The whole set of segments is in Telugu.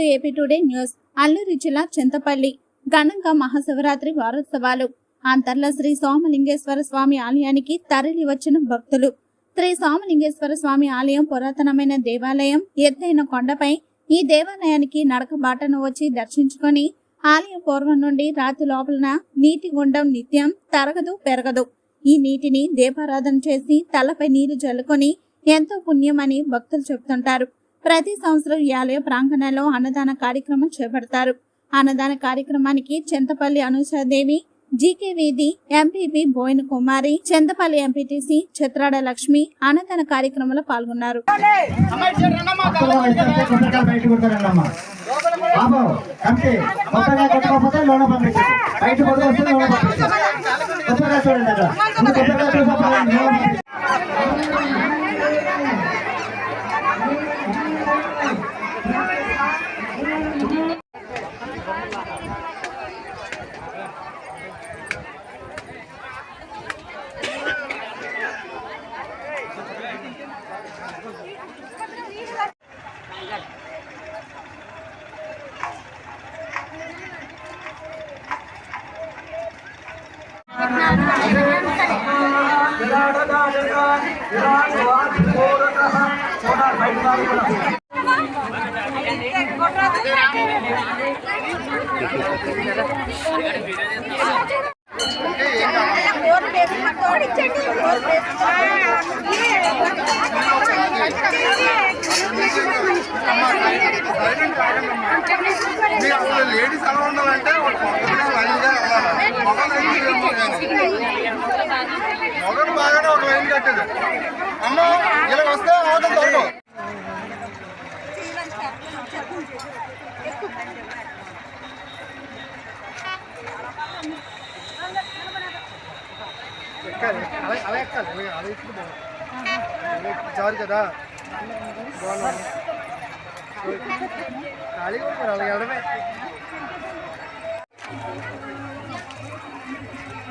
To AP today news Alluri జిల్లా చింతపల్లి. ఘనంగా మహాశివరాత్రి వారోత్సవాలు. అంతర్ల శ్రీ సోమలింగేశ్వర స్వామి ఆలయానికి తరలి వచ్చిన భక్తులు. శ్రీ సోమలింగేశ్వర స్వామి ఆలయం పురాతనమైన దేవాలయం ఎత్తైన కొండపై ఈ దేవాలయానికి నడక బాటను వచ్చి దర్శించుకొని ఆలయం పూర్వం నుండి రాతి లోపలన నీటి గుండం నిత్యం తరగదు పెరగదు. ఈ నీటిని దీపారాధన చేసి తలపై నీరు జల్లుకొని ఎంతో పుణ్యమని భక్తులు చెబుతుంటారు. ప్రతి సంవత్సరం ఈ ఆలయ ప్రాంగణంలో అన్నదాన కార్యక్రమం చేపడతారు. అన్నదాన కార్యక్రమానికి Chintapalli Anushadevi GK Veedhi MPP Boyina Kumari Chintapalli MPTC Chitrada Lakshmi అన్నదాన కార్యక్రమంలో పాల్గొన్నారు. బయట మీరు అసలు లేడీస్ ఎలా ఉండాలంటే ఒక పక్కన లైన్గా వెళ్ళాలి మొగలు బాగానే ఒక లైన్ కట్టేది అమ్మ ఇలా వస్తే ఆటో దొరకవు ఎక్కాలి అలా అలా ఎక్కాలి. అలా ఎక్కితే బాగుంది జారు కదా. బాగున్నాను ఖాళీగా అలా వెళ్ళడమే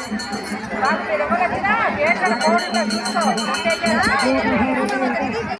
¡Vamos, pero no la tiras! ¡Que es el amor y el aviso! ¡Que es el amor y el aviso!